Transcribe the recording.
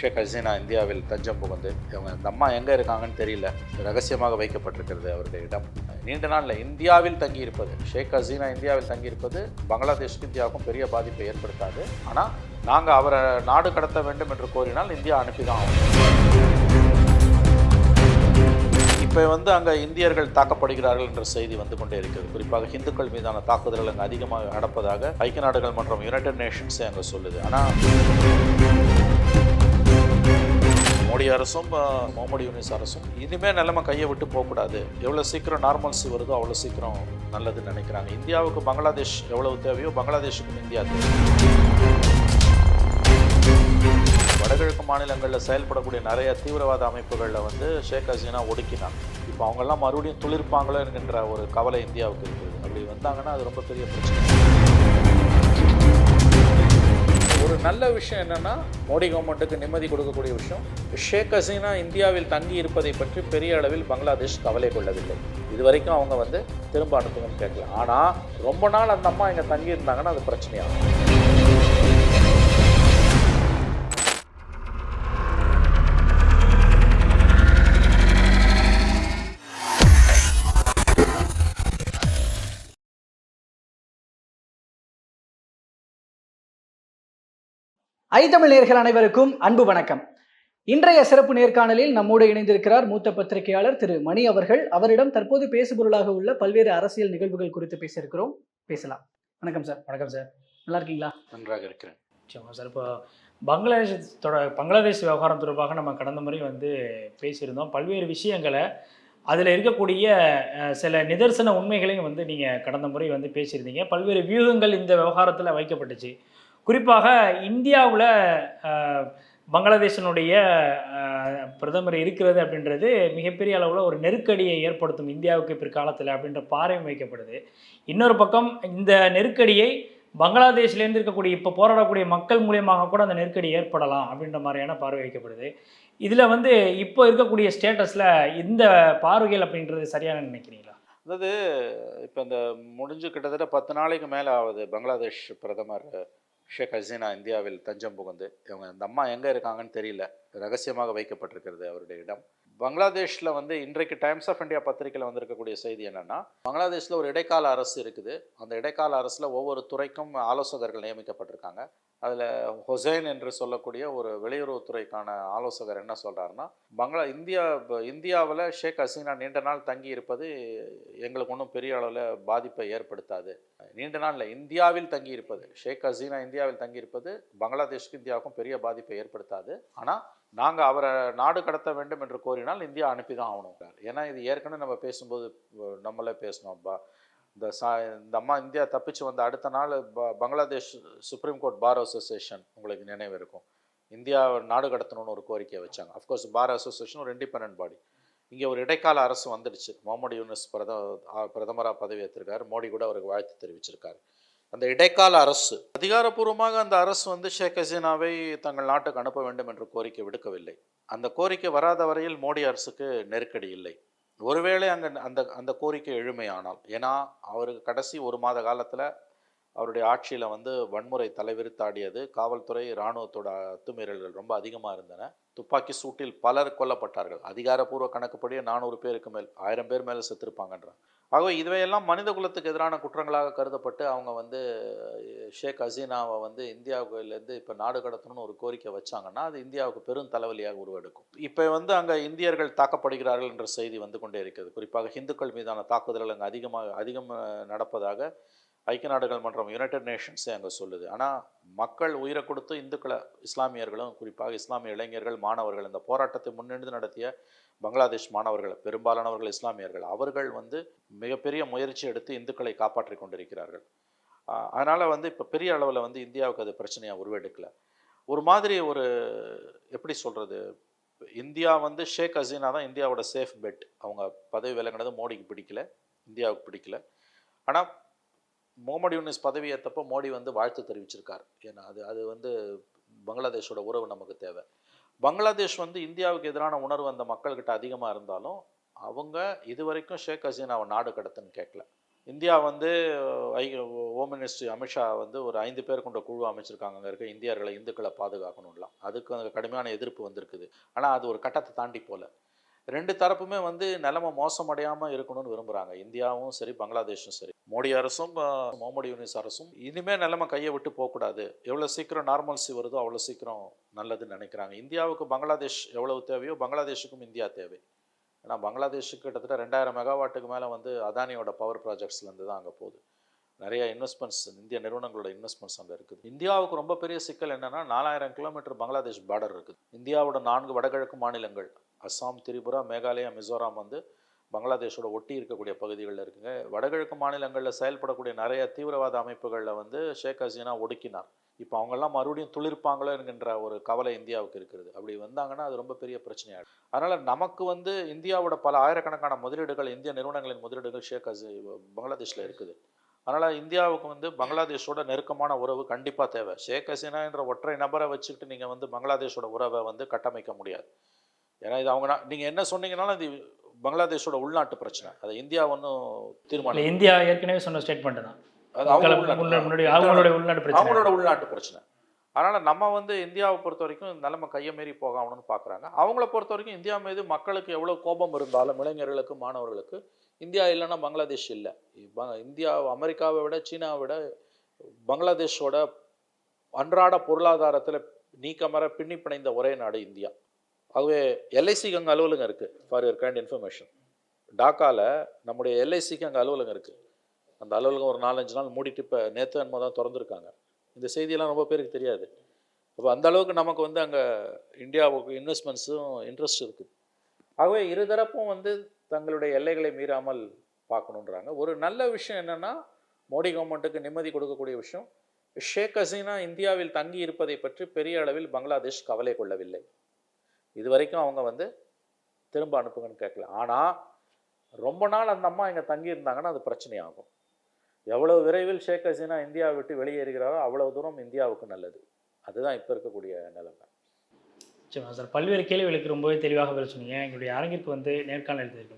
ஷேக் ஹசீனா இந்தியாவில் தஞ்சம் புகுந்து இவங்க அந்த அம்மா எங்கே இருக்காங்கன்னு தெரியல. ரகசியமாக வைக்கப்பட்டிருக்கிறது அவருடைய இடம் நீண்ட நாளில் இந்தியாவில் தங்கியிருப்பது ஷேக் ஹசீனா இந்தியாவில் தங்கியிருப்பது பங்களாதேஷ்க்கு இந்தியாவுக்கும் பெரிய பாதிப்பை ஏற்படுத்தாது. ஆனால் நாங்கள் அவரை நாடு கடத்த வேண்டும் என்று கோரினால் இந்தியா அனுப்பி தான் இப்போ வந்து அங்கே இந்தியர்கள் தாக்கப்படுகிறார்கள் என்ற செய்தி வந்து கொண்டே இருக்கிறது. குறிப்பாக இந்துக்கள் மீதான தாக்குதல்கள் அங்கே அதிகமாக நடப்பதாக ஐக்கிய நாடுகள் மற்றும் யுனைடெட் நேஷன்ஸே அங்கே சொல்லுது. ஆனால் மோடி அரசும் அஹ், முகமது யூனிஸ் அரசும் இனிமேல் நிலைமை கையை விட்டு போகக்கூடாது. எவ்வளோ சீக்கிரம் நார்மல்ஸி வருதோ அவ்வளோ சீக்கிரம் நல்லதுன்னு நினைக்கிறாங்க. இந்தியாவுக்கு பங்களாதேஷ் எவ்வளவு தேவையோ பங்களாதேஷுக்கும் இந்தியா தேவை. வடகிழக்கு மாநிலங்களில் செயல்படக்கூடிய நிறைய தீவிரவாத அமைப்புகளில் வந்து ஷேக் ஹசீனா ஒடுக்கினாங்க இப்போ அவங்கெல்லாம் மறுபடியும் துளிர்ப்பாங்களோ என்கின்ற ஒரு கவலை இந்தியாவுக்கு இருக்குது. அப்படி வந்தாங்கன்னா அது ரொம்ப பெரிய பிரச்சனை. நல்ல விஷயம் என்னென்னா மோடி கவர்மெண்ட்டுக்கு நிம்மதி கொடுக்கக்கூடிய விஷயம். ஷேக் ஹசீனா இந்தியாவில் தங்கி இருப்பதை பற்றி பெரிய அளவில் பங்களாதேஷ் கவலை கொள்ளவில்லை. இது வரைக்கும் அவங்க வந்து திரும்ப அனுப்புங்கன்னு கேட்கல. ஆனால் ரொம்ப நாள் அந்த அம்மா இங்கே தங்கி இருந்தாங்கன்னா அது பிரச்சனையாகும் ஐத்தமிழ் நேர்கள் அனைவருக்கும் அன்பு வணக்கம். இன்றைய சிறப்பு நேர்காணலில் நம்மோடு இணைந்திருக்கிறார் மூத்த பத்திரிகையாளர் திரு மணி அவர்கள். அவரிடம் தற்போது பேசுபொருளாக உள்ள பல்வேறு அரசியல் நிகழ்வுகள் குறித்து பேசியிருக்கிறோம். பேசலாம். வணக்கம் சார். வணக்கம் சார். நல்லா இருக்கீங்களா? நன்றாக இருக்கிறேன். நிச்சயமா சார். இப்போ பங்களாதேஷ் தொட பங்களாதேஷ் விவகாரம் தொடர்பாக நம்ம கடந்த முறை வந்து பேசியிருந்தோம். பல்வேறு விஷயங்களை அதில் இருக்கக்கூடிய சில நிதர்சன உண்மைகளையும் வந்து நீங்கள் கடந்த முறை வந்து பேசியிருந்தீங்க. பல்வேறு வியூகங்கள் இந்த விவகாரத்தில் வைக்கப்பட்டுச்சு. குறிப்பாக இந்தியாவில் பங்களாதேஷனுடைய பிரதமர் இருக்கிறது அப்படின்றது மிகப்பெரிய அளவில் ஒரு நெருக்கடியை ஏற்படுத்தும் இந்தியாவுக்கு பிற்காலத்தில் அப்படின்ற பாறையும் வைக்கப்படுது. இன்னொரு பக்கம் இந்த நெருக்கடியை பங்களாதேஷ்லேருந்து இருக்கக்கூடிய இப்போ போராடக்கூடிய மக்கள் மூலியமாக கூட அந்த நெருக்கடி ஏற்படலாம் அப்படின்ற மாதிரியான பார்வை வைக்கப்படுது. இதில் வந்து இப்போ இருக்கக்கூடிய ஸ்டேட்டஸில் இந்த பார்வைகள் அப்படின்றது சரியான நினைக்கிறீங்களா? அதாவது இப்போ இந்த முடிஞ்சு கிட்டத்தட்ட பத்து நாளைக்கு மேலே ஆகுது பங்களாதேஷ் பிரதமர் ஷேக் ஹசீனா இந்தியாவில் தஞ்சம் புகுந்து இவங்க அந்த அம்மா எங்கே இருக்காங்கன்னு தெரியல. ரகசியமாக வைக்கப்பட்டிருக்கிறது அவருடைய இடம். பங்களாதேஷில் வந்து இன்றைக்கு டைம்ஸ் ஆஃப் இந்தியா பத்திரிகையில் வந்திருக்கக்கூடிய செய்தி என்னென்னா பங்களாதேஷில் ஒரு இடைக்கால அரசு இருக்குது. அந்த இடைக்கால அரசில் ஒவ்வொரு துறைக்கும் ஆலோசகர்கள் நியமிக்கப்பட்டிருக்காங்க. அதில் ஹொசைன் என்று சொல்லக்கூடிய ஒரு வெளியுறவுத்துறைக்கான ஆலோசகர் என்ன சொல்கிறாருன்னா பங்களா இந்தியா இந்தியாவில் ஷேக் ஹசீனா நீண்ட நாள் தங்கி இருப்பது எங்களுக்கு ஒன்றும் பெரிய அளவில் பாதிப்பை ஏற்படுத்தாது. நீண்ட நாளில் இந்தியாவில் தங்கி இருப்பது ஷேக் ஹசீனா இந்தியாவில் தங்கி இருப்பது பங்களாதேஷ்க்கு இந்தியாவுக்கும் பெரிய பாதிப்பை ஏற்படுத்தாது. ஆனால் நாங்கள் அவரை நாடு கடத்த வேண்டும் என்று கோரினால் இந்தியா அனுப்பி தான் ஆகணும். ஏன்னா இது ஏற்கனவே நம்ம பேசும்போது நம்மளே பேசணும் இந்த சா இந்த அம்மா இந்தியா தப்பிச்சு வந்த அடுத்த நாள் ப Bangladesh supreme court bar association உங்களுக்கு நினைவு இருக்கும். இந்தியா நாடு கடத்தணும்னு ஒரு கோரிக்கையை வச்சாங்க. அஃப்கோர்ஸ் பார் அசோசியேஷன் ஒரு இண்டிபெண்ட் பாடி இங்கே ஒரு இடைக்கால அரசு வந்துடுச்சு. முகமது யூனிஸ் பிரத பிரதமராக பதவி ஏற்றிருக்காரு மோடி கூட அவருக்கு வாழ்த்து தெரிவிச்சிருக்காரு. அந்த இடைக்கால அரசு அதிகாரப்பூர்வமாக அந்த அரசு வந்து ஷேக் ஹசீனாவை தங்கள் நாட்டுக்கு அனுப்ப வேண்டும் என்று கோரிக்கை விடுக்கவில்லை. அந்த கோரிக்கை வராத வரையில் மோடி அரசுக்கு நெருக்கடி இல்லை. ஒருவேளை அங்கே அந்த அந்த கோரிக்கை எழுமையானால் ஏன்னா அவருக்கு கடைசி ஒரு மாத காலத்தில் அவருடைய ஆட்சியில் வந்து வன்முறை தலைவிரித்தாடியது காவல்துறை இராணுவத்தோட அத்துமீறல்கள் ரொம்ப அதிகமாக இருந்தன. துப்பாக்கி சூட்டில் பலர் கொல்லப்பட்டார்கள். அதிகாரப்பூர்வ கணக்குப்படியே நானூறு பேருக்கு மேல் ஆயிரம் பேர் மேலே செத்துருப்பாங்கன்றான் ஆகவே இதுவையெல்லாம் மனித குலத்துக்கு எதிரான குற்றங்களாக கருதப்பட்டு அவங்க வந்து ஷேக் ஹசீனாவை வந்து இந்தியாவுக்குலேருந்து இப்போ நாடு கடத்தணும்னு ஒரு கோரிக்கை வச்சாங்கன்னா அது இந்தியாவுக்கு பெரும் தலைவலியாக உருவெடுக்கும். இப்போ வந்து அங்கே இந்தியர்கள் தாக்கப்படுகிறார்கள் என்ற செய்தி வந்து கொண்டே இருக்கிறது. குறிப்பாக இந்துக்கள் மீதான தாக்குதல்கள் அங்கே அதிகமாக அதிகம் நடப்பதாக ஐக்கிய நாடுகள் மன்றம் யுனைடெட் நேஷன்ஸே அங்கே சொல்லுது. ஆனால் மக்கள் உயிரை கொடுத்து இந்துக்களை இஸ்லாமியர்களும் குறிப்பாக இஸ்லாமிய இளைஞர்கள் மாணவர்கள் இந்த போராட்டத்தை முன்னெடுத்து நடத்திய பங்களாதேஷ் மாணவர்கள் பெரும்பாலானவர்கள் இஸ்லாமியர்கள் அவர்கள் வந்து மிகப்பெரிய முயற்சி எடுத்து இந்துக்களை காப்பாற்றி கொண்டிருக்கிறார்கள். அதனால் வந்து இப்போ பெரிய அளவில் வந்து இந்தியாவுக்கு அது பிரச்சனையாக உருவெடுக்கலை. ஒரு மாதிரி ஒரு எப்படி சொல்கிறது இந்தியா வந்து ஷேக் ஹசீனா தான் இந்தியாவோட சேஃப் பெட் அவங்க பதவி விலங்கினது மோடிக்கு பிடிக்கல இந்தியாவுக்கு பிடிக்கல. ஆனால் முகமது யூனிஸ் பதவியேற்றப்போ மோடி வந்து வாழ்த்து தெரிவிச்சிருக்கார். ஏன்னா அது அது வந்து பங்களாதேஷோட உறவு நமக்கு தேவை. பங்களாதேஷ் வந்து இந்தியாவுக்கு எதிரான உணர்வு அந்த மக்கள்கிட்ட அதிகமாக இருந்தாலும் அவங்க இது வரைக்கும் ஷேக் ஹசீனாவை நாடு கடத்துன்னு கேட்கல. இந்தியா வந்து ஐ ஹோம் மினிஸ்டர் அமித்ஷா வந்து ஒரு ஐந்து பேர் கொண்ட குழு அமைச்சிருக்காங்க. அங்கே இருக்க இந்தியர்களை இந்துக்களை பாதுகாக்கணும்லாம். அதுக்கு அங்கே கடுமையான எதிர்ப்பு வந்திருக்குது. ஆனால் அது ஒரு கட்டத்தை தாண்டி போகல ரெண்டு தரப்புமே வந்து நிலைமை மோசமடையாமல் இருக்கணும்னு விரும்புகிறாங்க இந்தியாவும் சரி பங்களாதேஷும் சரி. மோடி அரசும் அஹ், முகமது யூனிஸ் அரசும் இனிமேல் நிலைமை கையை விட்டு போகக்கூடாது. எவ்வளோ சீக்கிரம் நார்மல்சி வருதோ அவ்வளோ சீக்கிரம் நல்லதுன்னு நினைக்கிறாங்க. இந்தியாவுக்கு பங்களாதேஷ் எவ்வளவு தேவையோ பங்களாதேஷுக்கும் இந்தியா தேவை. ஏன்னா பங்களாதேஷுக்கு கிட்டத்தட்ட ரெண்டாயிரம் மெகாவாட்டுக்கு மேலே வந்து அதானியோட பவர் ப்ராஜெக்ட்ஸ்லேருந்து தான் அங்கே போகுது. நிறைய இன்வெஸ்ட்மெண்ட்ஸ் இந்திய நிறுவனங்களோட இன்வெஸ்ட்மெண்ட்ஸ் அங்கே இருக்குது. இந்தியாவுக்கு ரொம்ப பெரிய சிக்கல் என்னென்னா நாலாயிரம் கிலோமீட்டர் பங்களாதேஷ் பார்டர் இருக்குது. இந்தியாவோட நான்கு வடகிழக்கு மாநிலங்கள் அஸ்ஸாம் திரிபுரா மேகாலயா மிசோராம் வந்து பங்களாதேஷோட ஒட்டி இருக்கக்கூடிய பகுதிகளில் இருக்குங்க. வடகிழக்கு மாநிலங்களில் செயல்படக்கூடிய நிறைய தீவிரவாத அமைப்புகளில் வந்து ஷேக் ஹசீனா ஒடுக்கினார். இப்போ அவங்கெல்லாம் மறுபடியும் துளிர்ப்பாங்களோ என்கின்ற ஒரு கவலை இந்தியாவுக்கு இருக்கிறது. அப்படி வந்தாங்கன்னா அது ரொம்ப பெரிய பிரச்சனையாகும் அதனால் நமக்கு வந்து இந்தியாவோட பல ஆயிரக்கணக்கான முதலீடுகள் இந்திய நிறுவனங்களின் முதலீடுகள் ஷேக் ஹசீ பங்களாதேஷில் இருக்குது. அதனால் இந்தியாவுக்கு வந்து பங்களாதேஷோட நெருக்கமான உறவு கண்டிப்பாக தேவை. ஷேக் ஹசீனா என்ற ஒற்றை நபரை வச்சுக்கிட்டு நீங்கள் வந்து பங்களாதேஷோட உறவை வந்து கட்டமைக்க முடியாது. ஏன்னா இது அவங்க நீங்கள் என்ன சொன்னீங்கனாலும் அது பங்களாதேஷோட உள்நாட்டு பிரச்சனை. அதை இந்தியா ஒன்றும் தீர்மானம் இந்தியா ஏற்கனவே சொன்ன ஸ்டேட்மெண்ட் தான். அது அவங்க முன்னாடி அவங்களுடைய உள்நாட்டு பிரச்சனை. அவங்களோட உள்நாட்டு பிரச்சனை. அதனால் நம்ம வந்து இந்தியாவை பொறுத்த வரைக்கும் நிலைமை கையை மீறி போகணும்னு பார்க்குறாங்க அவங்கள பொறுத்த வரைக்கும் இந்தியா மீது மக்களுக்கு எவ்வளோ கோபம் இருந்தாலும் இளைஞர்களுக்கு மாணவர்களுக்கு இந்தியா இல்லைன்னா பங்களாதேஷ் இல்லை. இந்தியா அமெரிக்காவை விட சீனாவை விட பங்களாதேஷோட அன்றாட பொருளாதாரத்தில் நீக்கமர பின்னி பிணைந்த ஒரே நாடு இந்தியா. ஆகவே எல்ஐசிக்கு அங்கே அலுவலகம் இருக்குது ஃபார் யுவர் கைண்ட் இன்ஃபர்மேஷன் டாக்காவில் நம்முடைய எல்ஐசிக்கு அங்கே அலுவலகம் இருக்குது அந்த அலுவலகம் ஒரு நாலஞ்சு நாள் மூடிட்டு இப்போ நேற்று என்னமோ தான் திறந்துருக்காங்க. இந்த செய்தியெல்லாம் ரொம்ப பேருக்கு தெரியாது. அப்போ அந்த அளவுக்கு நமக்கு வந்து அங்கே இந்தியாவுக்கு இன்வெஸ்ட்மெண்ட்ஸும் இன்ட்ரெஸ்ட் இருக்குது ஆகவே இருதரப்பும் வந்து தங்களுடைய எல்லைகளை மீறாமல் பார்க்கணுன்றாங்க ஒரு நல்ல விஷயம் என்னென்னா மோடி கவர்மெண்ட்டுக்கு நிம்மதி கொடுக்கக்கூடிய விஷயம். ஷேக் ஹசீனா இந்தியாவில் தங்கி இருப்பதை பற்றி பெரிய அளவில் பங்களாதேஷ் கவலை கொள்ளவில்லை. இது வரைக்கும் அவங்க வந்து திரும்ப அனுப்புங்கன்னு கேட்கல. ஆனால் ரொம்ப நாள் அந்த அம்மா இங்கே தங்கி இருந்தாங்கன்னா அது பிரச்சனையாகும். எவ்வளோ விரைவில் ஷேக் ஹசீனா இந்தியாவை விட்டு வெளியேறுகிறாரோ அவ்வளோ தூரம் இந்தியாவுக்கு நல்லது. அதுதான் இப்போ இருக்கக்கூடிய நிலைமை. சரி சார். பல்வேறு கேள்விகளுக்கு ரொம்பவே தெளிவாக பதில் சொன்னீங்க. எங்களுடைய அரங்கிற்கு வந்து நேர்காணல் எடுத்ததற்கு